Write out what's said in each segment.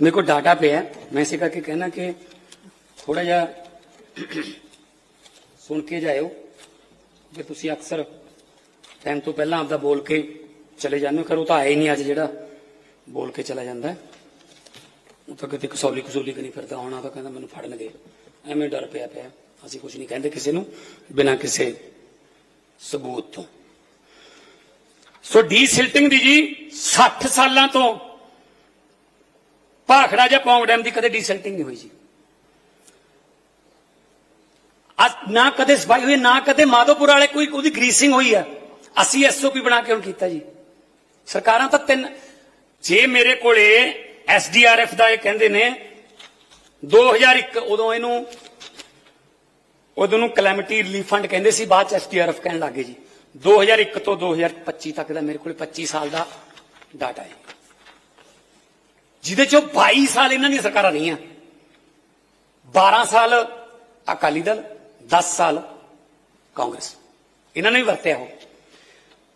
ਮੇਰੇ ਕੋਲ ਡਾਟਾ ਪਿਆ ਹੈ। ਮੈਂ ਇਸੇ ਕਰਕੇ ਕਹਿਣਾ ਕਿ ਥੋੜਾ ਜਿਹਾ ਸੁਣ ਕੇ ਜਾਇਓ ਕਿ ਤੁਸੀਂ ਅਕਸਰ ਟਾਈਮ ਤੋਂ ਪਹਿਲਾਂ ਆਪਦਾ ਬੋਲ ਕੇ ਚਲੇ ਜਾਂਦੇ ਹੋ ਕਰੋ ਤਾਂ ਆਏ ਨਹੀਂ ਅੱਜ ਜਿਹੜਾ ਬੋਲ ਕੇ ਚਲਾ ਜਾਂਦਾ ਉਹ ਤਾਂ ਕਿਤੇ ਕਸੌਲੀ ਕਸੂਲੀ ਕਰੀ ਫਿਰਦਾ ਹੋਣਾ ਤਾਂ ਕਹਿੰਦਾ ਮੈਨੂੰ ਫੜਨਗੇ ਐਵੇਂ ਡਰ ਪਿਆ ਪਿਆ ਅਸੀਂ ਕੁਝ ਨਹੀਂ ਕਹਿੰਦੇ ਕਿਸੇ ਨੂੰ ਬਿਨਾਂ ਕਿਸੇ ਸਬੂਤ ਤੋਂ ਸੋ ਡੀ ਸਿਲਟਿੰਗ ਦੀ ਜੀ 60 ਸਾਲਾਂ ਤੋਂ ਭਾਖੜਾ ਜਾਂ ਪੌਂਗ ਡੈਮ ਦੀ ਕਦੇ ਡੀ ਸਿਲਟਿੰਗ ਨਹੀਂ ਹੋਈ ਜੀ। ਅੱਜ ਨਾ ਕਦੇ ਸਫ਼ਾਈ ਹੋਈ, ਨਾ ਕਦੇ ਮਾਧੋਪੁਰ ਵਾਲੇ ਕੋਈ ਉਹਦੀ ਗਰੀਸਿੰਗ ਹੋਈ ਹੈ ਅਸੀਂ ਐਸਓਪੀ ਬਣਾ ਕੇ ਹੁਣ ਕੀਤਾ ਜੀ। ਸਰਕਾਰਾਂ ਤਾਂ ਤਿੰਨ ਜੇ ਮੇਰੇ ਕੋਲੇ ਐਸਡੀਆਰਐਫ ਦਾ ਇਹ ਕਹਿੰਦੇ ਨੇ 2001 ਉਦੋਂ ਇਹਨੂੰ ਉਦੋਂ ਨੂੰ ਕਲੈਮਿਟੀ ਰਿਲੀਫ ਫੰਡ ਕਹਿੰਦੇ ਸੀ, ਬਾਅਦ ਚ ਐਸਡੀਆਰਐਫ ਕਹਿਣ ਲੱਗੇ ਜੀ। 2001 ਤੋਂ 2025 ਤੱਕ ਦਾ ਮੇਰੇ ਕੋਲ 25 ਸਾਲ ਦਾ ਡਾਟਾ ਹੈ। ਜਿਹਦੇ ਚੋਂ 22 ਸਾਲ ਇਹਨਾਂ ਦੀਆਂ ਸਰਕਾਰਾਂ ਰਹੀਆਂ। 12 ਸਾਲ ਅਕਾਲੀ ਦਲ 10 ਸਾਲ ਕਾਂਗਰਸ। ਇਹਨਾਂ ਨੇ ਵੀ ਵਰਤਿਆ ਉਹ।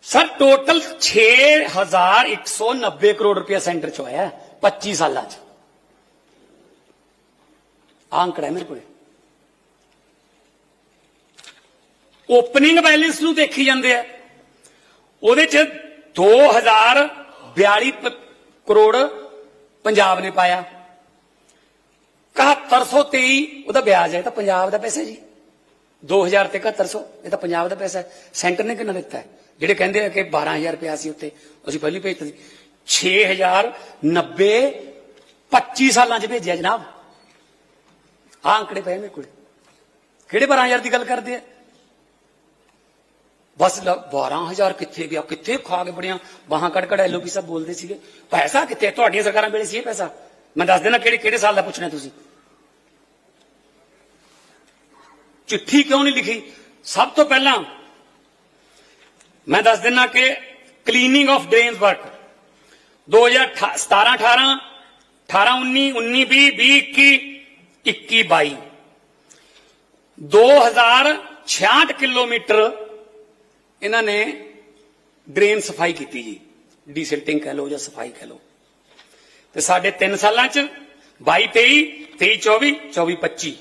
ਸਰ, ਟੋਟਲ 6190 ਕਰੋੜ ਰੁਪਇਆ ਸੈਂਟਰ ਚ ਹੋਇਆ ਹੈ 25 ਸਾਲਾਂ ਚ। ਆਹ ਅੰਕੜਾ ਮੇਰੇ ਕੋਲ। ਓਪਨਿੰਗ ਬੈਲੈਂਸ ਨੂੰ ਦੇਖੀ ਜਾਂਦੇ ਆ। ਉਹਦੇ ਚ 2042 ਪ- ਕਰੋੜ ਪੰਜਾਬ ਨੇ ਪਾਇਆ। 7123 ਉਹਦਾ ਵਿਆਜ ਹੈ, ਇਹ ਤਾਂ ਪੰਜਾਬ ਦਾ ਪੈਸਾ ਹੈ ਜੀ 2000 ਤੇ 7100 ਇਹ ਤਾਂ ਪੰਜਾਬ ਦਾ ਪੈਸਾ ਹੈ। ਸੈਂਟਰ ਨੇ ਕਿੰਨਾ ਦਿੱਤਾ ਜਿਹੜੇ ਕਹਿੰਦੇ ਆ ਕਿ 12000 ਰੁਪਇਆ ਸੀ ਉੱਤੇ, ਅਸੀਂ ਪਹਿਲੀ ਭੇਜਤਾ ਸੀ 6090 25 ਸਾਲਾਂ ਚ ਭੇਜਿਆ ਜਨਾਬ। ਆਹ ਅੰਕੜੇ ਪਏ ਮੇਰੇ ਕੋਲ। ਕਿਹੜੇ 12000 ਦੀ ਗੱਲ ਕਰਦੇ ਆ? ਬਸ ਲ- 12000 ਕਿੱਥੇ ਗਿਆ ਕਿੱਥੇ ਖਾ ਕੇ ਬੜੀਆਂ ਬਾਹਾਂ ਕੱਢ ਕੱਢ ਐਲਓਪੀ ਸਭ ਬੋਲਦੇ ਸੀਗੇ ਪੈਸਾ ਕਿੱਥੇ ਹੈ? ਤੁਹਾਡੀਆਂ ਸਰਕਾਰਾਂ ਵੇਲੇ ਸੀ ਇਹ ਪੈਸਾ ਮੈਂ ਦੱਸ ਦੇਣਾ ਕਿਹੜੇ ਕਿਹੜੇ ਸਾਲ ਦਾ ਪੁੱਛਣਾ ਤੁਸੀਂ ਚਿੱਠੀ ਕਿਉਂ ਨਹੀਂ ਲਿਖੀ ਸਭ ਤੋਂ ਪਹਿਲਾਂ ਮੈਂ ਦੱਸ ਦਿੰਨਾ ਕਿ cleaning of drains work 2017 18 18 19 19 20 20 21 21 22 2066 kilometre ਇਹਨਾਂ ਨੇ ਡਰੇਨ ਸਫ਼ਾਈ ਕੀਤੀ ਜੀ। ਡੀਸਿਲਟਿੰਗ ਕਹਿ ਲਓ ਜਾਂ ਸਫ਼ਾਈ ਕਹਿ ਲਓ। ਤੇ ਸਾਡੇ 3 ਸਾਲਾਂ ਚ 22 23 23 24 24 25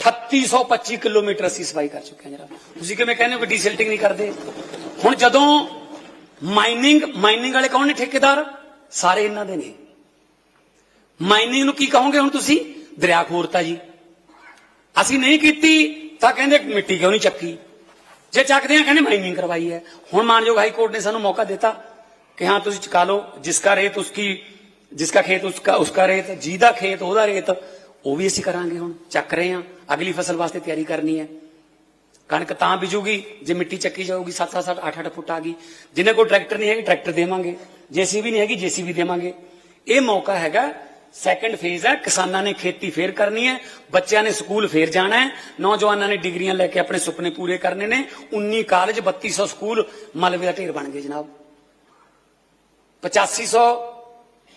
3825 ਕਿਲੋਮੀਟਰ ਅਸੀਂ ਸਫ਼ਾਈ ਕਰ ਚੁੱਕੇ ਹਾਂ ਜਰਾ। ਤੁਸੀਂ ਕਿਵੇਂ ਕਹਿੰਦੇ ਹੋ ਕਿ ਡੀਸਿਲਟਿੰਗ ਨਹੀਂ ਕਰਦੇ? ਹੁਣ ਜਦੋਂ ਮਾਈਨਿੰਗ ਮਾਈਨਿੰਗ ਵਾਲੇ ਕੌਣ ਨੇ ਠੇਕੇਦਾਰ? ਸਾਰੇ ਇਹਨਾਂ ਦੇ ਨੇ। ਮਾਈਨਿੰਗ ਨੂੰ ਕੀ ਕਹੋਗੇ ਹੁਣ ਤੁਸੀਂ? ਦਰਿਆ ਖੋਰਤਾ ਜੀ। ਅਸੀਂ ਨਹੀਂ ਕੀਤੀ ਤਾਂ ਕਹਿੰਦੇ ਮਿੱਟੀ ਕਿਉਂ ਨਹੀਂ ਚੱਕੀ? ਜੇ ਚੱਕਦੇ ਆ, ਕਹਿੰਦੇ ਮਾਈਨਿੰਗ ਕਰਵਾਈ ਹੈ। ਹੁਣ ਮਾਨਯੋਗ ਹਾਈ ਕੋਰਟ ਨੇ ਸਾਨੂੰ ਮੌਕਾ ਦਿੱਤਾ ਕਿ ਹਾਂ, ਤੁਸੀਂ ਚੁਕਾ ਲਓ ਜਿਸਕਾ ਰੇਤ ਉਸकी ਜਿਸਕਾ ਖੇਤ ਉਸਕਾ ਉਸਕਾ ਰੇਤ ਜਿਹਦਾ ਖੇਤ, ਉਹਦਾ ਰੇਤ, ਉਹ ਵੀ ਅਸੀਂ ਕਰਾਂਗੇ ਹੁਣ, ਚੱਕ ਰਹੇ ਹਾਂ। ਅਗਲੀ ਫਸਲ ਵਾਸਤੇ ਤਿਆਰੀ ਕਰਨੀ ਹੈ। ਕਣਕ ਤਾਂ ਬੀਜੂਗੀ, ਜੇ ਮਿੱਟੀ ਚੱਕੀ ਜਾਊਗੀ 7 7 8 8 ਫੁੱਟ ਆ ਗਈ। ਜਿੰਨੇ ਕੋਲ ਟਰੈਕਟਰ ਨਹੀਂ ਹੈਗੀ, ਟਰੈਕਟਰ ਦੇਵਾਂਗੇ। ਜੇਸੀਬੀ ਨਹੀਂ ਹੈਗੀ, ਜੇਸੀਬੀ ਦੇਵਾਂਗੇ। ਇਹ ਮੌਕਾ ਹੈਗਾ ਸੈਕੰਡ ਫੇਜ਼ ਹੈ, ਕਿਸਾਨਾਂ ਨੇ ਖੇਤੀ ਫੇਰ ਕਰਨੀ ਹੈ, ਬੱਚਿਆਂ ਨੇ ਸਕੂਲ ਫੇਰ ਜਾਣਾ ਹੈ, ਨੌਜਵਾਨਾਂ ਨੇ ਡਿਗਰੀਆਂ ਲੈ ਕੇ ਆਪਣੇ ਸੁਪਨੇ ਪੂਰੇ ਕਰਨੇ ਨੇ 19 ਕਾਲਜ 3200 ਸਕੂਲ ਮਲਵੇ ਦਾ ਢੇਰ ਬਣ ਗਏ ਜਨਾਬ। 8500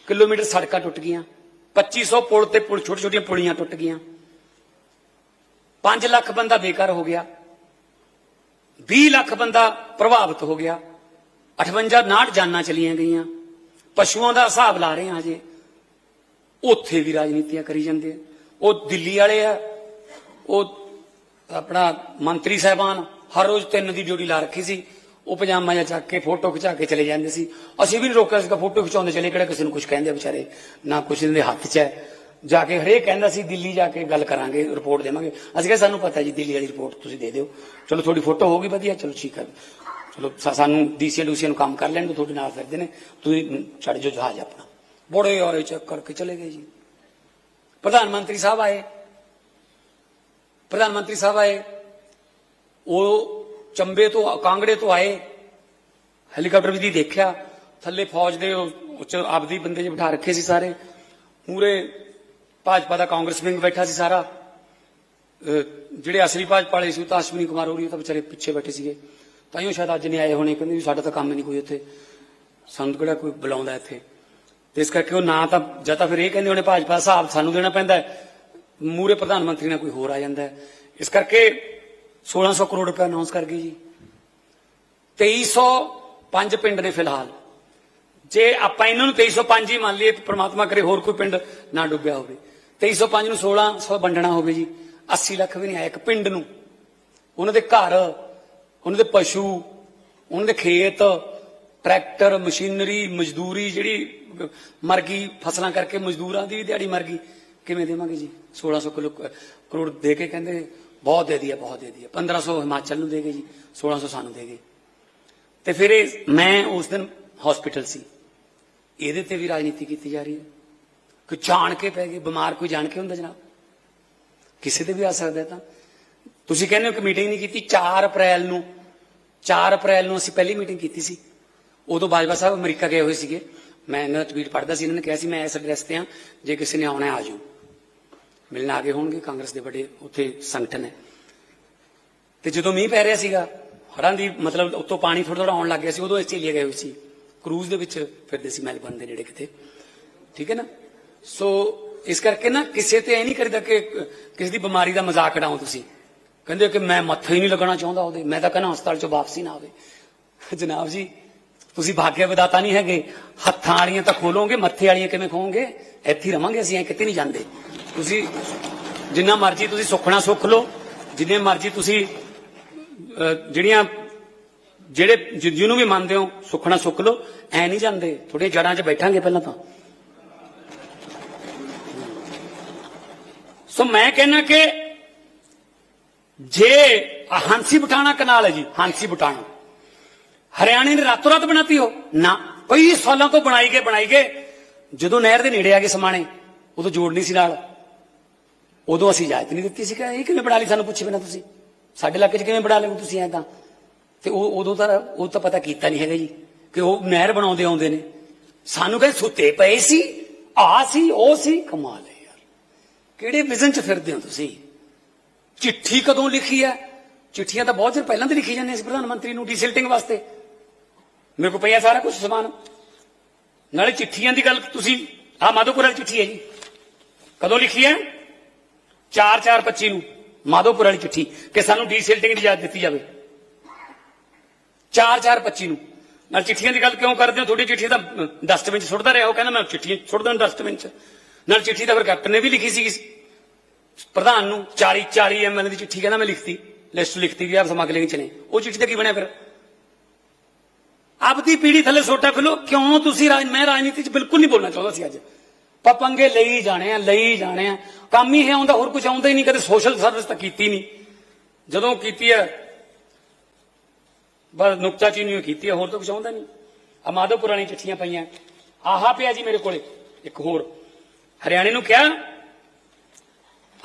ਕਿਲੋਮੀਟਰ ਸੜਕਾਂ ਟੁੱਟ ਗਈਆਂ 2500 ਪੁਲ ਤੇ ਪੁਲ ਛੋਟੀ ਛੋਟੀਆਂ ਪੁਲੀਆਂ ਟੁੱਟ ਗਈਆਂ। 5 ਲੱਖ ਬੰਦਾ ਬੇਕਾਰ ਹੋ ਗਿਆ 20 ਲੱਖ ਬੰਦਾ ਪ੍ਰਭਾਵਿਤ ਹੋ ਗਿਆ 58 ਨਾਟ ਜਾਨਾਂ ਚਲੀਆਂ ਗਈਆਂ। ਪਸ਼ੂਆਂ ਦਾ ਹਿਸਾਬ ਲਾ ਰਹੇ ਹਾਂ ਹਜੇ। ਉੱਥੇ ਵੀ ਰਾਜਨੀਤੀਆਂ ਕਰੀ ਜਾਂਦੇ ਆ। ਉਹ ਦਿੱਲੀ ਵਾਲੇ ਆ ਉਹ ਆਪਣਾ ਮੰਤਰੀ ਸਾਹਿਬਾਨ ਹਰ ਰੋਜ਼ ਤਿੰਨ ਦੀ ਡਿਊਟੀ ਲਾ ਰੱਖੀ ਸੀ। ਉਹ ਪਜਾਮਾ ਜਾਂ ਚੱਕ ਕੇ ਫੋਟੋ ਖਿਚਾ ਕੇ ਚਲੇ ਜਾਂਦੇ ਸੀ। ਅਸੀਂ ਵੀ ਨਹੀਂ ਰੋਕਿਆ ਸੀਗਾ ਫੋਟੋ ਖਿਚਾਉਂਦੇ ਚਲੇ ਕਿਹੜਾ ਕਿਸੇ ਨੂੰ ਕੁਝ ਕਹਿੰਦੇ ਆ ਵਿਚਾਰੇ। ਨਾ ਕੁਛ ਇਹਨਾਂ ਦੇ ਹੱਥ 'ਚ ਹੈ। ਜਾ ਕੇ ਹਰੇਕ ਕਹਿੰਦਾ ਸੀ ਦਿੱਲੀ ਜਾ ਕੇ ਗੱਲ ਕਰਾਂਗੇ ਰਿਪੋਰਟ ਦੇਵਾਂਗੇ। ਅਸੀਂ ਕਿਹਾ ਸਾਨੂੰ ਪਤਾ ਜੀ ਦਿੱਲੀ ਵਾਲੀ ਰਿਪੋਰਟ ਤੁਸੀਂ ਦੇ ਦਿਓ। ਚਲੋ ਤੁਹਾਡੀ ਫੋਟੋ ਹੋਊਗੀ ਵਧੀਆ ਚਲੋ ਠੀਕ ਹੈ ਚਲੋ ਸਾ- ਸਾਨੂੰ ਡੀਸੀਆਂ ਡੂਸੀਆਂ ਨੂੰ ਕੰਮ ਕਰ ਲੈਣ ਦਿਓ, ਤੁਹਾਡੇ ਨਾਲ ਫਿਰਦੇ ਨੇ। ਤੁਸੀਂ ਛੱਡ ਜੋ ਜਹਾਜ਼ ਆਪਣਾ। ਬੜੇ ਆਏ ਚੈੱਕ ਕਰਕੇ ਚਲੇ ਗਏ ਜੀ। ਪ੍ਰਧਾਨ ਮੰਤਰੀ ਸਾਹਿਬ ਆਏ। ਪ੍ਰਧਾਨ ਮੰਤਰੀ ਸਾਹਿਬ ਆਏ। ਉਹ ਚੰਬੇ ਤੋਂ, ਕਾਂਗੜੇ ਤੋਂ ਆਏ। ਹੈਲੀਕਾਪਟਰ ਵੀ ਦੀ ਦੇਖਿਆ। ਥੱਲੇ ਫੌਜ ਦੇ ਉੱਚ ਆਪਦੀ ਬੰਦੇ ਜਿਹੇ ਬਿਠਾ ਰੱਖੇ ਸੀ ਸਾਰੇ। ਮੂਰੇ ਭਾਜਪਾ ਦਾ ਕਾਂਗਰਸ ਵਿੰਗ ਬੈਠਾ ਸੀ ਸਾਰਾ। ਜਿਹੜੇ ਅਸਲੀ ਭਾਜਪਾ ਵਾਲੇ ਸੀ, ਉਹ ਤਾਂ ਅਸ਼ਵਨੀ ਕੁਮਾਰ ਹੋਰੀ ਉਹ ਤਾਂ ਵਿਚਾਰੇ ਪਿੱਛੇ ਬੈਠੇ ਸੀਗੇ। ਤਾਂ ਉਹ ਸ਼ਾਇਦ ਅੱਜ ਨਹੀਂ ਆਏ ਹੋਣੇ। ਕਹਿੰਦੇ ਵੀ ਸਾਡਾ ਤਾਂ ਕੰਮ ਨਹੀਂ ਕੋਈ ਇੱਥੇ ਸਾਨੂੰ ਕਿਹੜਾ ਕੋਈ ਬੁਲਾਉਂਦਾ ਇੱਥੇ। ਤੇ ਇਸ ਕਰਕੇ ਉਹ ਨਾ ਤਾਂ, ਜਾਂ ਤਾਂ ਫਿਰ ਇਹ ਕਹਿੰਦੇ ਹੋਣੇ ਭਾਜਪਾ ਦਾ ਹਿਸਾਬ ਸਾਨੂੰ ਦੇਣਾ ਪੈਂਦਾ ਮੂਰੇ ਪ੍ਰਧਾਨ ਮੰਤਰੀ ਨਾਲ ਕੋਈ ਹੋਰ ਆ ਜਾਂਦਾ ਇਸ ਕਰਕੇ 1600 ਕਰੋੜ ਰੁਪਏ ਅਨਾਉਂਸ ਕਰ ਗਏ ਜੀ। 2305 ਪਿੰਡ ਨੇ ਫਿਲਹਾਲ। ਜੇ ਆਪਾਂ ਇਹਨਾਂ ਨੂੰ 2305 ਹੀ ਮੰਨ ਲਈਏ ਪ੍ਰਮਾਤਮਾ ਕਰੇ ਹੋਰ ਕੋਈ ਪਿੰਡ ਨਾ ਡੁੱਬਿਆ ਹੋਵੇ। 2305 ਨੂੰ 1600 ਵੰਡਣਾ ਹੋਵੇ ਜੀ। 80 ਲੱਖ ਵੀ ਨਹੀਂ ਆਇਆ ਇੱਕ ਪਿੰਡ ਨੂੰ। ਉਹਨਾਂ ਦੇ ਘਰ, ਉਹਨਾਂ ਦੇ ਪਸ਼ੂ, ਉਹਨਾਂ ਦੇ ਖੇਤ ਟਰੈਕਟਰ, ਮਸ਼ੀਨਰੀ, ਮਜ਼ਦੂਰੀ ਜਿਹੜੀ ਮਰ ਗਈ, ਫਸਲਾਂ ਕਰਕੇ ਮਜ਼ਦੂਰਾਂ ਦੀ ਵੀ ਦਿਹਾੜੀ ਮਰ ਗਈ। ਕਿਵੇਂ ਦੇਵਾਂਗੇ ਜੀ? 1600 ਕਿਲੋ ਕ- ਕਰੋੜ ਦੇ ਕੇ ਕਹਿੰਦੇ, ਬਹੁਤ ਦੇ ਦਿਆ ਬਹੁਤ ਦੇ ਦਿਆ 1500 ਹਿਮਾਚਲ ਨੂੰ ਦੇ ਗਏ ਜੀ 1600 ਸਾਨੂੰ ਦੇ ਗਏ। ਤੇ ਫਿਰ ਇਹ, ਮੈਂ ਉਸ ਦਿਨ ਹਸਪੀਟਲ ਸੀ। ਇਹਦੇ ਤੇ ਵੀ ਰਾਜਨੀਤੀ ਕੀਤੀ ਜਾ ਰਹੀ ਹੈ। ਕੋਈ ਜਾਣ ਕੇ ਪੈ ਗਏ ਬਿਮਾਰ ਕੋਈ ਜਾਣ ਕੇ ਹੁੰਦਾ ਜਨਾਬ? ਕਿਸੇ ਤੇ ਵੀ ਆ ਸਕਦਾ ਤਾਂ। ਤੁਸੀਂ ਕਹਿੰਦੇ ਹੋ ਕਿ ਮੀਟਿੰਗ ਨਹੀਂ ਕੀਤੀ 4 ਅਪ੍ਰੈਲ ਨੂੰ 4 ਅਪ੍ਰੈਲ ਨੂੰ ਅਸੀਂ ਪਹਿਲੀ ਮੀਟਿੰਗ ਕੀਤੀ ਸੀ। ਉਦੋਂ ਬਾਜਵਾ ਸਾਹਿਬ ਅਮਰੀਕਾ ਗਏ ਹੋਏ ਸੀਗੇ। ਮੈਂ ਇਹਨਾਂ ਦਾ ਟਵੀਟ ਪੜ੍ਹਦਾ ਸੀ, ਇਹਨਾਂ ਨੇ ਕਿਹਾ ਸੀ, ਮੈਂ ਇਸ ਐਡਰੈਸ ਤੇ ਆ ਜੇ ਕਿਸੇ ਨੇ ਆਉਣਾ ਆ ਜਾਓ। ਮਿਲਣ ਆ ਗਏ ਹੋਣਗੇ, ਕਾਂਗਰਸ ਦੇ ਵੱਡੇ ਉੱਥੇ ਸੰਗਠਨ ਹੈ। ਤੇ ਜਦੋਂ ਮੀਂਹ ਪੈ ਰਿਹਾ ਸੀਗਾ ਹੜਾਂ ਦੀ ਮਤਲਬ ਉੱਤੋਂ ਪਾਣੀ ਥੋੜਾ ਥੋੜਾ ਆਉਣ ਲੱਗ ਗਿਆ ਸੀ, ਉਦੋਂ ਆਸਟ੍ਰੇਲੀਆ ਗਏ ਹੋਏ ਸੀ। ਕਰੂਜ਼ ਦੇ ਵਿੱਚ ਫਿਰਦੇ ਸੀ ਮੈਲਬਰਨ ਦੇ ਨੇੜੇ ਕਿਤੇ। ਠੀਕ ਹੈ ਨਾ? ਸੋ ਇਸ ਕਰਕੇ ਨਾ ਕਿਸੇ ਤੇ ਇਹ ਨਹੀਂ ਕਰਦਾ ਕਿ, ਕਿਸੇ ਦੀ ਬਿਮਾਰੀ ਦਾ ਮਜ਼ਾਕ ਉਡਾਓ ਤੁਸੀਂ। ਕਹਿੰਦੇ ਕਿ ਮੈਂ ਮੱਥਾ ਹੀ ਨਹੀਂ ਲੱਗਣਾ ਚਾਹੁੰਦਾ ਉਹਦੇ। ਮੈਂ ਤਾਂ ਕਹਿੰਦਾ ਹਸਪਤਾਲ ਚੋਂ ਵਾਪਸੀ ਨਾ ਆਵੇ। ਜਨਾਬ ਜੀ ਤੁਸੀਂ ਭਾਗਿਆ ਵਿਦਾਤਾ ਨਹੀਂ ਹੈਗੇ। ਹੱਥਾਂ ਵਾਲੀਆਂ ਤਾਂ ਖੋਲੋਗੇ, ਮੱਥੇ ਵਾਲੀਆਂ ਕਿਵੇਂ ਖੋਗੇ ਇੱਥੇ ਹੀ ਰਵਾਂਗੇ ਅਸੀਂ, ਐ ਕਿਤੇ ਨਹੀਂ ਜਾਂਦੇ। ਤੁਸੀਂ ਜਿੰਨਾ ਮਰਜ਼ੀ ਤੁਸੀਂ ਸੁਖਣਾ ਸੁੱਖ ਲਓ, ਜਿੰਨੇ ਮਰਜ਼ੀ ਤੁਸੀਂ ਜਿਹੜੀਆਂ, ਜਿਹੜੇ ਜਿ- ਜਿਹਨੂੰ ਵੀ ਮੰਨਦੇ ਹੋ ਸੁਖਣਾ ਸੁੱਖ ਲਓ, ਐ ਨਹੀਂ ਜਾਂਦੇ। ਥੋੜੀਆਂ ਜੜਾਂ 'ਚ ਬੈਠਾਂਗੇ ਪਹਿਲਾਂ ਤਾਂ। ਸੋ ਮੈਂ ਕਹਿੰਨਾ ਕਿ ਜੇ ਹਾਂਸੀ ਬਟਾਣਾ ਕਨਾਲ ਹੈ ਜੀ, ਹਾਂਸੀ ਬਟਾਣਾ। ਹਰਿਆਣੇ ਨੇ ਰਾਤੋਂ ਰਾਤ ਬਣਾਤੀ ਹੋ ਨਾ, ਕਈ ਸਾਲਾਂ ਤੋਂ ਬਣਾਈ ਗਏ ਬਣਾਈ ਗਏ। ਜਦੋਂ ਨਹਿਰ ਦੇ ਨੇੜੇ ਆ ਗਏ ਸਮਾਣੇ, ਉਦੋਂ ਜੋੜ ਨਹੀਂ ਸੀ ਨਾਲ। ਉਦੋਂ ਅਸੀਂ ਇਜਾਜ਼ਤ ਨਹੀਂ ਦਿੱਤੀ ਸੀ ਕਿ ਇਹ ਕਿਵੇਂ ਬਣਾ ਲਈ ਸਾਨੂੰ ਪੁੱਛੇ ਬਿਨਾ ਤੁਸੀਂ। ਸਾਡੇ ਇਲਾਕੇ 'ਚ ਕਿਵੇਂ ਬਣਾ ਲਿਓ ਤੁਸੀਂ ਐਂ ਤਾਂ। ਤੇ ਉਹ, ਉਦੋਂ ਤਾਂ, ਉਹ ਤਾਂ ਪਤਾ ਕੀਤਾ ਨਹੀਂ ਹੈਗਾ ਜੀ ਕਿ ਉਹ ਨਹਿਰ ਬਣਾਉਂਦੇ ਆਉਂਦੇ ਨੇ। ਸਾਨੂੰ ਕਹਿੰਦੇ ਸੁੱਤੇ ਪਏ ਸੀ, ਆ ਸੀ, ਉਹ ਸੀ। ਕਮਾਲ ਹੈ ਯਾਰ। ਕਿਹੜੇ ਵਿਜ਼ਨ 'ਚ ਫਿਰਦੇ ਹੋ ਤੁਸੀਂ? ਚਿੱਠੀ ਕਦੋਂ ਲਿਖੀ ਹੈ? ਚਿੱਠੀਆਂ ਤਾਂ ਬਹੁਤ ਚਿਰ ਪਹਿਲਾਂ ਤੇ ਲਿਖੀ ਜਾਂਦੀਆਂ ਸੀ ਪ੍ਰਧਾਨ ਮੰਤਰੀ ਨੂੰ ਡੀਸਿਲਟਿੰਗ ਵਾਸਤੇ। ਮੇਰੇ ਕੋਲ ਪਿਆ ਸਾਰਾ ਕੁਝ ਸਮਾਨ। ਨਾਲੇ ਚਿੱਠੀਆਂ ਦੀ ਗੱਲ ਤੁਸੀਂ ਆ ਮਾਧੋਪੁਰ ਵਾਲੀ ਚਿੱਠੀ ਹੈ ਜੀ। ਕਦੋਂ ਲਿਖੀ ਹੈ? 4-4-25 ਨੂੰ। ਮਾਧੋਪੁਰ ਵਾਲੀ ਚਿੱਠੀ, ਕਿ ਸਾਨੂੰ ਡੀਸਿਲਟਿੰਗ ਦੀ ਇਜਾਜ਼ਤ ਦਿੱਤੀ ਜਾਵੇ। 4-4-25 ਨੂੰ। ਨਾਲ ਚਿੱਠੀਆਂ ਦੀ ਗੱਲ ਕਿਉਂ ਕਰਦੇ ਹੋ? ਤੁਹਾਡੀ ਚਿੱਠੀ ਤਾਂ ਡਸਟਬਿਨ 'ਚ ਸੁੱਟਦਾ ਰਿਹਾ ਉਹ, ਕਹਿੰਦਾ ਮੈਂ ਚਿੱਠੀ ਸੁੱਟ ਸੁੱਟਦਾ ਡਸਟਬਿਨ 'ਚ। ਨਾਲ ਚਿੱਠੀ ਤਾਂ ਫਿਰ ਕੈਪਟਨ ਨੇ ਵੀ ਲਿਖੀ ਸੀ ਪ੍ਰਧਾਨ ਨੂੰ 40 40 ਐਮਐਲ ਦੀ ਚਿੱਠੀ ਕਹਿੰਦਾ ਮੈਂ ਲਿਖਤੀ। ਲਿਸਟ ਲਿਖਤੀ ਵੀ ਆਪ ਸਮਾਗਲਿੰਗ ਚ ਨੇ। ਉਹ ਚਿੱਠੀ ਦਾ ਕੀ ਬਣਿਆ ਫਿਰ? ਆਪਦੀ ਪੀੜੀ ਥੱਲੇ ਸੋਟਾ ਖਲੋ। ਕਿਉਂ ਤੁਸੀਂ ਰਾਜ ਮੈਂ ਰਾਜਨੀਤੀ ਚ ਬਿਲਕੁਲ ਨਹੀਂ ਬੋਲਣਾ ਚਾਹੁੰਦਾ ਸੀ ਅੱਜ। ਪਪੰਗੇ ਲਈ ਜਾਣੇ ਆ, ਲਈ ਜਾਣੇ ਆ। ਕੰਮ ਹੀ ਇਹ ਆਉਂਦਾ, ਹੋਰ ਕੁਝ ਆਉਂਦਾ ਹੀ ਨਹੀਂ, ਕਦੇ ਸੋਸ਼ਲ ਸਰਵਿਸ ਤਾਂ ਕੀਤੀ ਨਹੀਂ। ਜਦੋਂ ਕੀਤੀ ਹੈ, ਬਸ ਨੁਕਤਾਚੀਨੀ ਕੀਤੀ ਹੈ, ਹੋਰ ਤਾਂ ਕੁਝ ਆਉਂਦਾ ਨਹੀਂ। ਆ ਮਾਧੋਪੁਰ ਵਾਲੀ ਚਿੱਠੀਆਂ ਪਈਆਂ। ਆਹਾ ਪਿਆ ਜੀ ਮੇਰੇ ਕੋਲੇ, ਇੱਕ ਹੋਰ। ਹਰਿਆਣੇ ਨੂੰ ਕਿਹਾ?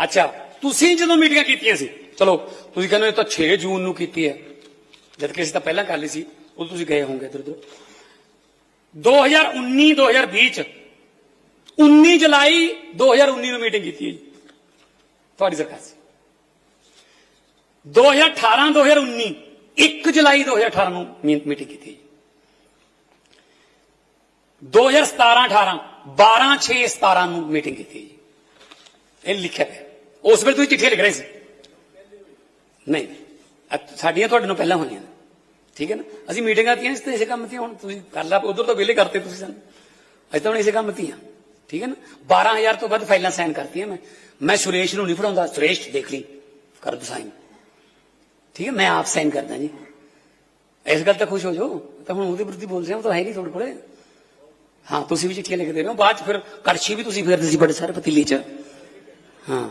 ਅੱਛਾ, ਤੁਸੀਂ ਜਦੋਂ ਮੀਟਿੰਗਾਂ ਕੀਤੀਆਂ ਸੀ, ਚਲੋ, ਤੁਸੀਂ ਕਹਿੰਦੇ ਇਹ ਤਾਂ 6 ਜੂਨ ਨੂੰ ਕੀਤੀ ਹੈ। ਜਦ ਕਿ ਅਸੀਂ ਤਾਂ ਪਹਿਲਾਂ ਕਰ ਲਈ ਸੀ। ਉਦੋਂ ਤੁਸੀਂ ਗਏ ਹੋਵੋਗੇ ਇੱਧਰ ਉੱਧਰ 2019 2020 ਚ 19 ਜੁਲਾਈ 2019 ਨੂੰ ਮੀਟਿੰਗ ਕੀਤੀ ਹੈ ਜੀ ਤੁਹਾਡੀ ਸਰਕਾਰ ਸੀ। 2018 2019 1 ਜੁਲਾਈ 2018 ਨੂੰ ਮੀਟਿੰਗ ਕੀਤੀ ਹੈ ਜੀ 2017 18 12 6 17 ਨੂੰ ਮੀਟਿੰਗ ਕੀਤੀ ਹੈ ਜੀ ਇਹ ਲਿਖਿਆ ਹੈ ਉਸ ਵੇਲੇ ਤੁਸੀਂ ਚਿੱਠੀਆਂ ਲਿਖ ਰਹੇ ਸੀ? ਨਹੀਂ। ਅ- ਸਾਡੀਆਂ ਤੁਹਾਡੇ ਨੂੰ ਪਹਿਲਾਂ ਹੋਈਆਂ ਨੇ। ਠੀਕ ਹੈ ਨਾ? ਅਸੀਂ ਮੀਟਿੰਗਾਂ ਤੀਆਂ ਇਸ ਤੇ ਇਸੇ ਕੰਮ ਤੇ ਹੁਣ। ਤੁਸੀਂ ਕਰ ਲਾ, ਉਧਰ ਤੋਂ ਵਿਹਲੇ ਕਰਤੇ ਤੁਸੀਂ ਸਾਨੂੰ। ਅਸੀਂ ਤਾਂ ਹੁਣ ਇਸੇ ਕੰਮ ਤੀਆਂ ਠੀਕ ਹੈ ਨਾ? 12000 ਤੋਂ ਵੱਧ ਫਾਈਲਾਂ ਸਾਈਨ ਕਰਤੀਆਂ ਮੈਂ। ਮੈਂ ਸੁਰੇਸ਼ ਨੂੰ ਨਹੀਂ ਫੜਾਉਂਦਾ। ਸੁਰੇਸ਼, ਦੇਖ ਲਈ। ਕਰ ਦੋ ਸਾਈਨ ਠੀਕ ਹੈ? ਮੈਂ ਆਪ ਸਾਈਨ ਕਰਦਾ ਜੀ। ਇਸ ਗੱਲ ਤਾਂ ਖੁਸ਼ ਹੋ ਜਾਓ। ਤਾਂ ਹੁਣ ਉਹਦੇ ਪ੍ਰਤੀ ਬੋਲ ਰਿਹਾ, ਉਹ ਤਾਂ ਹੈ ਨਹੀਂ ਤੁਹਾਡੇ ਕੋਲੇ। ਹਾਂ, ਤੁਸੀਂ ਵੀ ਚਿੱਠੀਆਂ ਲਿਖਦੇ ਰਹੋ। ਬਾਅਦ ਚ ਫਿਰ ਕੜਛੀ ਵੀ ਤੁਸੀਂ ਫੇਰਦੇ ਸੀ ਬੜੇ ਸਾਰੇ ਪਤੀਲੇ ਚ। ਹਾਂ।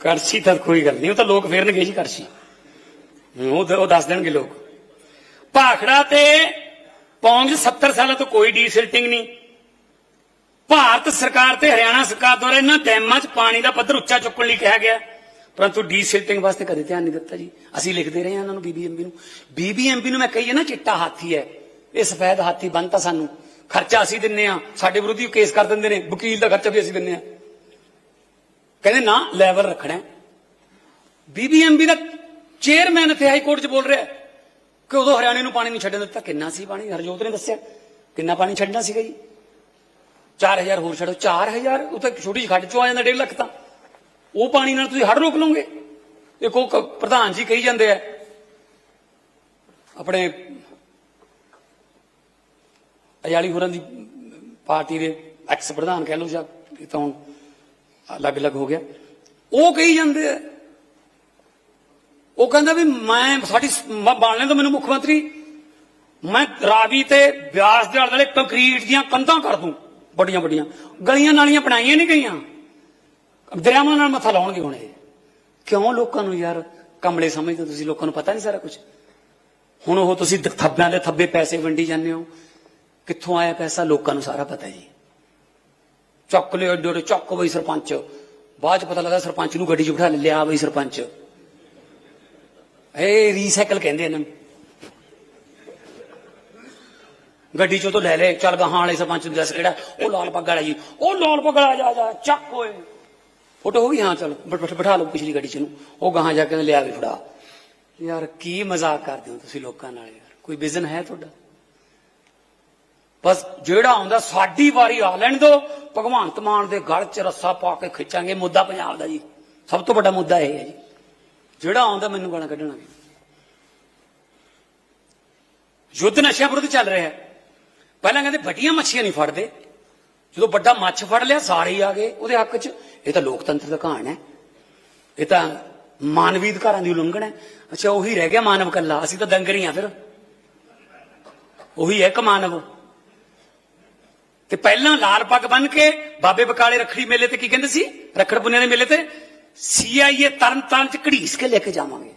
ਕੜਛੀ ਤਾਂ ਕੋਈ ਗੱਲ ਨਹੀਂ, ਉਹ ਤਾਂ ਲੋਕ ਫੇਰਨਗੇ ਜੀ ਕੜਛੀ। ਉਹ ਉਹ ਦੱਸ ਦੇਣਗੇ ਲੋਕ। ਭਾਖੜਾ ਤੇ ਪੌਂਗ 70 ਸਾਲਾਂ ਤੋਂ ਕੋਈ ਡੀਸਿਲਟਿੰਗ ਨਹੀਂ। ਭਾਰਤ ਸਰਕਾਰ ਤੇ ਹਰਿਆਣਾ ਸਰਕਾਰ ਦੁਆਰਾ ਇਹਨਾਂ ਡੈਮਾਂ 'ਚ ਪਾਣੀ ਦਾ ਪੱਧਰ ਉੱਚਾ ਚੁੱਕਣ ਲਈ ਕਿਹਾ ਗਿਆ। ਪਰੰਤੂ ਡੀਸਿਲਟਿੰਗ ਵਾਸਤੇ ਕਦੇ ਧਿਆਨ ਨਹੀਂ ਦਿੱਤਾ ਜੀ। ਅਸੀਂ ਲਿਖਦੇ ਰਹੇ ਹਾਂ ਇਹਨਾਂ ਨੂੰ ਬੀਬੀਐਮਬੀ ਨੂੰ। ਬੀਬੀਐਮਬੀ ਨੂੰ ਮੈਂ ਕਹੀਏ ਨਾ, ਚਿੱਟਾ ਹਾਥੀ ਹੈ। ਇਹ ਸਫੈਦ ਹਾਥੀ ਬੰਨਤਾ ਸਾਨੂੰ। ਖਰਚਾ ਅਸੀਂ ਦਿੰਨੇ ਆ ਸਾਡੇ ਵਿਰੋਧੀ ਕੇਸ ਕਰ ਦਿੰਦੇ ਨੇ। ਵਕੀਲ ਦਾ ਖਰਚਾ ਵੀ ਅਸੀਂ ਦਿੰਨੇ ਆ ਕਹਿੰਦੇ ਨਾ ਲੈਵਲ ਰੱਖਣਾ ਬੀਬੀਐਮਬੀ ਦਾ ਚੇਅਰਮੈਨ ਇੱਥੇ ਹਾਈ ਕੋਰਟ 'ਚ ਬੋਲ ਰਿਹਾ ਕਿ ਉਦੋਂ ਹਰਿਆਣੇ ਨੂੰ ਪਾਣੀ ਨਹੀਂ ਛੱਡਣ ਦਿੱਤਾ। ਕਿੰਨਾ ਸੀ ਪਾਣੀ? ਹਰਜੋਤ ਨੇ ਦੱਸਿਆ। ਕਿੰਨਾ ਪਾਣੀ ਛੱਡਣਾ ਸੀਗਾ ਜੀ? 4000 ਹੋਰ ਛੱਡੋ। 4000 ਉਹ ਤਾਂ ਛੋਟੀ ਜਿਹੀ ਖੱਡ ਚੋਂ ਆ ਜਾਂਦਾ 1.5 ਲੱਖ ਤਾਂ। ਉਹ ਪਾਣੀ ਨਾਲ ਤੁਸੀਂ ਹੜ ਰੋਕ ਲਓਗੇ? ਇਹ ਕੋ, ਪ੍ਰਧਾਨ ਜੀ ਕਹੀ ਜਾਂਦੇ ਆ, ਆਪਣੇ ਅਜਾਲੀ ਹੋਰਾਂ ਦੀ ਪਾਰਟੀ ਦੇ ਐਕਸ ਪ੍ਰਧਾਨ ਕਹਿ ਲਓ ਜਾਂ ਇਹ ਤਾਂ ਹੁਣ ਅਲੱਗ-ਅਲੱਗ ਹੋ ਗਿਆ। ਉਹ ਕਹੀ ਜਾਂਦੇ ਆ ਉਹ ਕਹਿੰਦਾ ਵੀ ਮੈਂ, ਸਾਡੀ ਬਾਣਨੇ ਤੋਂ ਮੈਨੂੰ ਮੁੱਖ ਮੰਤਰੀ, ਮੈਂ ਰਾਵੀ ਤੇ ਬਿਆਸ ਦੇ ਆਲੇ ਕੰਕਰੀਟ ਦੀਆਂ ਕੰਧਾਂ ਕਰ ਦੂੰ, ਵੱਡੀਆਂ ਵੱਡੀਆਂ। ਗਲੀਆਂ ਨਾਲੀਆਂ ਬਣਾਈਆਂ ਨਹੀਂ ਗਈਆਂ। ਦਰਿਆਵਾਂ ਨਾਲ ਮੱਥਾ ਲਾਉਣਗੇ ਹੁਣ ਇਹ। ਕਿਉਂ ਲੋਕਾਂ ਨੂੰ ਯਾਰ ਕਮਲੇ ਸਮਝਦੇ ਤੁਸੀਂ? ਲੋਕਾਂ ਨੂੰ ਪਤਾ ਨਹੀਂ ਸਾਰਾ ਕੁਝ ਹੁਣ ਉਹ ਤੁਸੀਂ ਥੱਬਿਆਂ ਦੇ ਥੱਬੇ ਪੈਸੇ ਵੰਡੀ ਜਾਂਦੇ ਹੋ। ਕਿੱਥੋਂ ਆਇਆ ਪੈਸਾ? ਲੋਕਾਂ ਨੂੰ ਸਾਰਾ ਪਤਾ ਜੀ। ਚੱਕ ਲਿਓ, ਏਡੇ ਚੱਕ ਬਈ ਸਰਪੰਚ। ਬਾਅਦ ਚ ਪਤਾ ਲੱਗਾ ਸਰਪੰਚ ਨੂੰ ਗੱਡੀ 'ਚ ਬਿਠਾ ਲਿਆ ਬਈ ਸਰਪੰਚ। ਇਹ ਰੀਸਾਈਕਲ ਕਹਿੰਦੇ ਇਹਨਾਂ ਨੂੰ। ਗੱਡੀ ਚੋਂ ਤੋਂ ਲੈ ਲੈ, ਚੱਲ ਗਾਹਾਂ ਵਾਲੇ ਸਰਪੰਚ ਨੂੰ ਦੱਸ ਕਿਹੜਾ, ਉਹ ਲਾਲ ਪੱਗ ਵਾਲਾ ਜੀ, ਉਹ ਲਾਲ ਪੱਗ ਵਾਲਾ ਜਾ ਜਾ, ਚੱਕ ਓਏ। ਫੋਟੋ ਹੋ ਗਈ? ਹਾਂ, ਚਲ, ਬਿਠਾ ਲਓ ਪਿਛਲੀ ਗੱਡੀ ਚ ਨੂੰ ਉਹ ਗਾਹਾਂ ਜਾ ਕੇ ਲਿਆ ਵੀ ਫੜਾ। ਯਾਰ, ਕੀ ਮਜ਼ਾਕ ਕਰਦੇ ਹੋ ਤੁਸੀਂ ਲੋਕਾਂ ਨਾਲ ਯਾਰ? ਕੋਈ ਵਿਜ਼ਨ ਹੈ ਤੁਹਾਡਾ? ਬਸ ਜਿਹੜਾ ਆਉਂਦਾ, ਸਾਡੀ ਵਾਰੀ ਆ ਲੈਣ ਦਿਓ ਭਗਵੰਤ ਮਾਨ ਦੇ ਗਲ 'ਚ ਰੱਸਾ ਪਾ ਕੇ ਖਿੱਚਾਂਗੇ। ਮੁੱਦਾ ਪੰਜਾਬ ਦਾ ਜੀ। ਸਭ ਤੋਂ ਵੱਡਾ ਮੁੱਦਾ ਇਹ ਹੈ ਜੀ। ਜਿਹੜਾ ਆਉਂਦਾ ਮੈਨੂੰ ਗਾਲਾਂ ਕੱਢਣਾ ਯੁੱਧ ਨਸ਼ਿਆਂ ਵਿਰੁੱਧ ਚੱਲ ਰਿਹਾ ਪਹਿਲਾਂ ਕਹਿੰਦੇ ਵੱਡੀਆਂ ਮੱਛੀਆਂ ਨਹੀਂ ਫੜਦੇ। ਜਦੋਂ ਵੱਡਾ ਮੱਛ ਫੜ ਲਿਆ, ਸਾਰੇ ਆ ਗਏ। ਉਹਦੇ ਹੱਕ 'ਚ ਇਹ ਤਾਂ ਲੋਕਤੰਤਰ ਦਾ ਕਹਾਣ ਹੈ। ਇਹ ਤਾਂ ਮਾਨਵੀ ਅਧਿਕਾਰਾਂ ਦੀ ਉਲੰਘਣਾ ਹੈ। ਅੱਛਾ, ਉਹੀ ਰਹਿ ਗਿਆ ਮਾਨਵ ਕੱਲਾ ਅਸੀਂ ਤਾਂ ਦੰਗਰੀ ਆ ਫਿਰ। ਉਹੀ ਹੈ ਇੱਕ ਮਾਨਵ। ਤੇ ਪਹਿਲਾਂ ਲਾਲ ਪੱਗ ਬੰਨ ਕੇ ਬਾਬੇ ਬਕਾਲੇ ਰੱਖੜੀ ਮੇਲੇ ਤੇ ਕੀ ਕਹਿੰਦੇ ਸੀ? ਰੱਖੜ ਪੁੰਨੇ ਦੇ ਮੇਲੇ ਤੇ ਸੀਆਈਏ ਤਰਨ ਚ ਘੜੀਸ ਕੇ ਲੈ ਕੇ ਜਾਵਾਂਗੇ।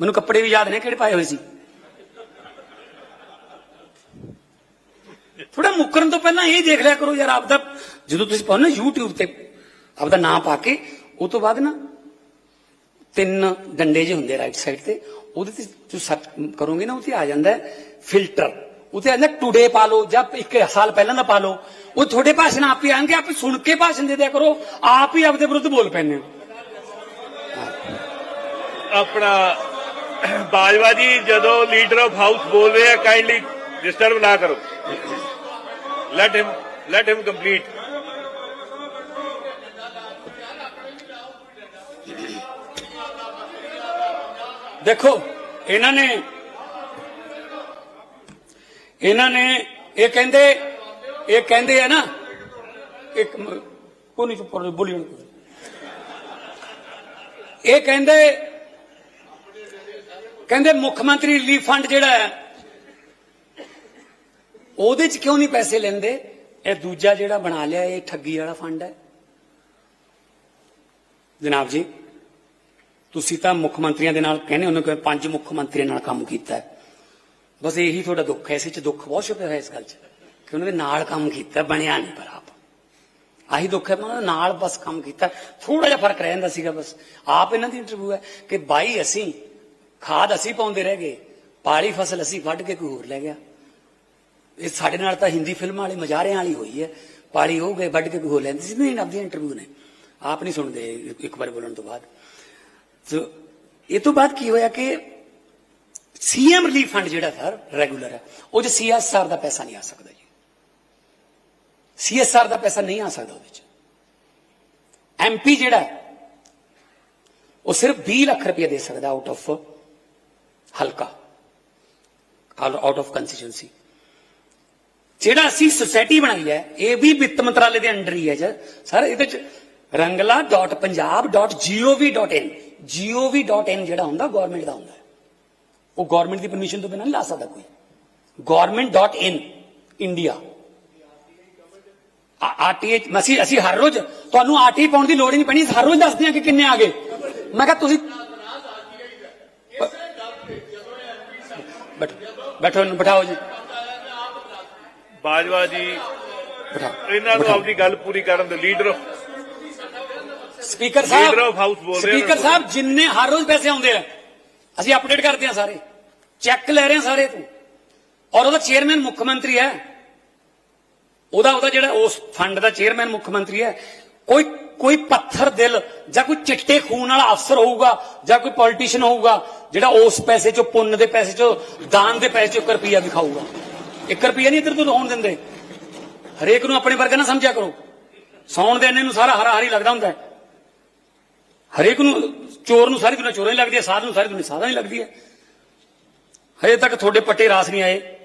ਮੈਨੂੰ ਕੱਪੜੇ ਵੀ ਯਾਦ ਨੇ ਕਿਹੜੇ ਪਾਏ ਹੋਏ ਸੀ। ਥੋੜਾ ਮੁੱਕਰਨ ਤੋਂ ਪਹਿਲਾਂ ਇਹ ਦੇਖ ਲਿਆ ਕਰੋ ਯਾਰ ਆਪਦਾ, ਜਦੋਂ ਤੁਸੀਂ ਪਾਉ ਨਾ YouTube ਤੇ, ਆਪਦਾ ਨਾਮ ਪਾ ਕੇ, ਉਹ ਤੋਂ ਬਾਅਦ ਨਾ ਤਿੰਨ ਡੰਡੇ ਜਿਹੇ ਹੁੰਦੇ ਰਾਈਟ ਸਾਈਡ ਤੇ, ਉਹਦੇ ਤੇ ਤੁਸੀਂ ਸਰਚ ਕਰੋਗੇ ਨਾ, ਉਹ ਤੇ ਆ ਜਾਂਦਾ ਫਿਲਟਰ। ਉੱਥੇ ਆ ਜਾਂਦਾ ਟੂਡੇ ਪਾ ਲਓ ਜਾਂ ਇੱਕ ਸਾਲ ਪਹਿਲਾਂ ਦਾ ਪਾ ਲਓ। ਉਹ ਤੁਹਾਡੇ ਭਾਸ਼ਣ ਆਪ ਹੀ ਆਣਗੇ ਆਪ ਸੁਣ ਕੇ ਭਾਸ਼ਣ ਦੇ ਦਿਆ ਕਰੋ ਆਪ ਹੀ ਆਪਦੇ ਵਿਰੁੱਧ ਬੋਲ ਪੈਂਦੇ ਆਪਣਾ ਬਾਜਵਾ ਜੀ ਜਦੋਂ ਲੀਡਰ ਆਫ ਹਾਊਸ ਬੋਲ ਰਹੇ ਆ ਕਾਈਂਡਲੀ ਡਿਸਟਰਬ ਨਾ ਕਰੋ। Let him let him complete ਦੇਖੋ ਇਹਨਾਂ ਨੇ ਇਹਨਾਂ ਨੇ ਇਹ ਕਹਿੰਦੇ ਇਹ ਕਹਿੰਦੇ ਆ ਨਾ, ਇੱਕ ਮ- ਚੁੱਪ ਕਰੋ, ਬੋਲੀ ਹੁਣ। ਇਹ ਕਹਿੰਦੇ ਕਹਿੰਦੇ ਮੁੱਖ ਮੰਤਰੀ ਰਿਲੀਫ ਫੰਡ ਜਿਹੜਾ ਹੈ, ਉਹਦੇ ਚ ਕਿਉਂ ਨਹੀਂ ਪੈਸੇ ਲੈਂਦੇ? ਇਹ ਦੂਜਾ ਜਿਹੜਾ ਬਣਾ ਲਿਆ, ਇਹ ਠੱਗੀ ਵਾਲਾ ਫੰਡ ਹੈ। ਜਨਾਬ ਜੀ, ਤੁਸੀਂ ਤਾਂ ਮੁੱਖ ਮੰਤਰੀਆਂ ਦੇ ਨਾਲ ਕਹਿੰਦੇ ਉਹਨੇ ਕਿ ਪੰਜ ਮੁੱਖ ਮੰਤਰੀਆਂ ਨਾਲ ਕੰਮ ਕੀਤਾ ਹੈ। ਬਸ ਇਹੀ ਤੁਹਾਡਾ ਦੁੱਖ ਹੈ, ਇਸੇ ਚ ਦੁੱਖ ਬਹੁਤ ਛੁਪਿਆ ਹੋਇਆ ਇਸ ਗੱਲ 'ਚ। ਕਿ ਉਹਨਾਂ ਦੇ ਨਾਲ ਕੰਮ ਕੀਤਾ, ਬਣਿਆ ਨਹੀਂ ਪਰ ਆਪ। ਆਹੀ ਦੁੱਖ ਹੈ, ਮੈਂ ਉਹਨਾਂ ਦੇ ਨਾਲ ਬਸ ਕੰਮ ਕੀਤਾ। ਥੋੜਾ ਜਿਹਾ ਫ਼ਰਕ ਰਹਿ ਜਾਂਦਾ ਸੀਗਾ ਬਸ। ਆਪ ਇਹਨਾਂ ਦੀ ਇੰਟਰਵਿਊ ਹੈ ਕਿ ਬਾਈ ਅਸੀਂ, ਖਾਦ ਅਸੀਂ ਪਾਉਂਦੇ ਰਹਿ ਗਏ, ਪਾਲੀ ਫਸਲ ਅਸੀਂ ਵੱਢ ਕੇ ਕੋਈ ਹੋਰ ਲੈ ਗਿਆ। ਇਹ ਸਾਡੇ ਨਾਲ ਤਾਂ ਹਿੰਦੀ ਫਿਲਮਾਂ ਵਾਲੇ ਮਜ਼ਾਰਿਆਂ ਵਾਲੀ ਹੋਈ ਹੈ, ਪਾਲੀ ਹੋ ਗਏ, ਵੱਢ ਕੇ ਕੋਈ ਹੋਰ ਲੈਂਦੇ ਸੀ। ਨਹੀਂ ਆਪਦੀਆਂ ਇੰਟਰਵਿਊ ਨੇ। ਆਪ ਨਹੀਂ ਸੁਣਦੇ ਇੱਕ ਵਾਰ ਬੋਲਣ ਤੋਂ ਬਾਅਦ। ਸੋ, ਇਹ ਤੋਂ ਬਾਅਦ ਕੀ ਹੋਇਆ ਕਿ ਸੀਐਮ ਰਿਲੀਫ ਫੰਡ ਜਿਹੜਾ ਸਰ ਰੈਗੂਲਰ ਹੈ, ਉਹ ਚ ਸੀਐਸਆਰ ਦਾ ਪੈਸਾ ਨਹੀਂ ਆ ਸਕਦਾ ਜੀ। ਸੀਐਸਆਰ ਦਾ ਪੈਸਾ ਨਹੀਂ ਆ ਸਕਦਾ ਉਹਦੇ ਚ। ਐਮਪੀ ਜਿਹੜਾ ਉਹ ਸਿਰਫ 20 ਲੱਖ ਰੁਪਏ ਦੇ ਸਕਦਾ ਆਊਟ ਆਫ ਹਲਕਾ ਆਊਟ ਆਫ ਕੰਸਟੀਚੁਐਂਸੀ ਜਿਹੜਾ ਅਸੀਂ ਸੁਸਾਇਟੀ ਬਣਾਈ ਹੈ, ਇਹ ਵੀ ਵਿੱਤ ਮੰਤਰਾਲੇ ਦੇ ਅੰਡਰ ਹੀ ਹੈ ਜੀ। ਸਰ, ਇਹਦੇ ਚ rangla.punjab.gov.in gov.in ਜਿਹੜਾ ਹੁੰਦਾ ਗਵਰਨਮੈਂਟ ਦਾ ਹੁੰਦਾ ਉਹ ਗਵਰਨਮੈਂਟ ਦੀ ਪਰਮਿਸ਼ਨ ਤੋਂ ਬਿਨਾਂ ਨਹੀਂ ਲਾ ਸਕਦਾ ਕੋਈ। government.in ਇੰਡੀਆ ਆਰਟੀਏ ਅਸੀਂ ਅਸੀਂ ਹਰ ਰੋਜ਼ ਤੁਹਾਨੂੰ ਆਰਟੀ ਪਾਉਣ ਦੀ ਲੋੜ ਹੀ ਨਹੀਂ ਪੈਣੀ ਹਰ ਰੋਜ਼ ਦੱਸਦੇ ਹਾਂ ਕਿ ਕਿੰਨੇ ਆ ਗਏ। ਮੈਂ ਕਿਹਾ ਤੁਸੀਂ ਬੈਠੋ ਬੈਠੋ ਬਿਠਾਓ ਜੀ। ਬਾਜਵਾ ਜੀ ਬਿਠਾਓ ਇਹਨਾਂ ਨੂੰ। ਆਪਦੀ ਗੱਲ ਪੂਰੀ ਕਰਨ ਦੇ ਲੀਡਰ ਸਪੀਕਰ ਸਾਹਿਬ ਬੋਲ ਰਹੇ। ਸਪੀਕਰ ਸਾਹਿਬ ਜਿੰਨੇ ਹਰ ਰੋਜ਼ ਪੈਸੇ ਆਉਂਦੇ ਆ ਅਸੀਂ ਅਪਡੇਟ ਕਰਦੇ ਹਾਂ ਸਾਰੇ। ਚੈੱਕ ਲੈ ਰਹੇ ਹਾਂ ਸਾਰੇ ਤੋਂ। ਔਰ ਉਹਦਾ ਚੇਅਰਮੈਨ ਮੁੱਖ ਮੰਤਰੀ ਹੈ। ਉਹਦਾ ਉਹਦਾ ਜਿਹੜਾ ਉਸ ਫੰਡ ਦਾ ਚੇਅਰਮੈਨ ਮੁੱਖ ਮੰਤਰੀ ਹੈ। ਕੋਈ ਕੋਈ ਪੱਥਰ ਦਿਲ ਜਾਂ ਕੋਈ ਚਿੱਟੇ ਖੂਨ ਵਾਲਾ ਅਫਸਰ ਹੋਊਗਾ ਜਾਂ ਕੋਈ ਪੋਲੀਟੀਸ਼ੀਅਨ ਹੋਊਗਾ ਜਿਹੜਾ ਉਸ ਪੈਸੇ ਚੋਂ, ਪੁੰਨ ਦੇ ਪੈਸੇ ਚੋਂ, ਦਾਨ ਦੇ ਪੈਸੇ ਚੋਂ 1 ਰੁਪਿਆ ਵੀ ਖਾਊਗਾ। 1 ਰੁਪਿਆ ਨਹੀਂ ਇੱਧਰ ਤੋਂ ਹੋਣ ਦਿੰਦੇ। ਹਰੇਕ ਨੂੰ ਆਪਣੇ ਵਰਗਾ ਨਾ ਸਮਝਿਆ ਕਰੋ। ਸੌਣ ਦੇ ਇੰਨੇ ਨੂੰ ਸਾਰਾ ਹਰਾ ਹਰੀ ਲੱਗਦਾ ਹੁੰਦਾ ਹੈ। ਹਰੇਕ ਨੂੰ ਚੋਰ ਨੂੰ ਸਾਰੀ ਦੁਨੀਆ ਚੋਰਾਂ ਹੀ ਲੱਗਦੀ ਹੈ, ਸਾਧ ਨੂੰ ਸਾਰੀ ਦੁਨੀਆ ਸਾਧਾਂ ਹੀ ਲੱਗਦੀ ਹੈ। ਹਜੇ ਤੱਕ ਤੁਹਾਡੇ ਪੱਟੇ ਰਾਸ ਨਹੀਂ ਆਏ।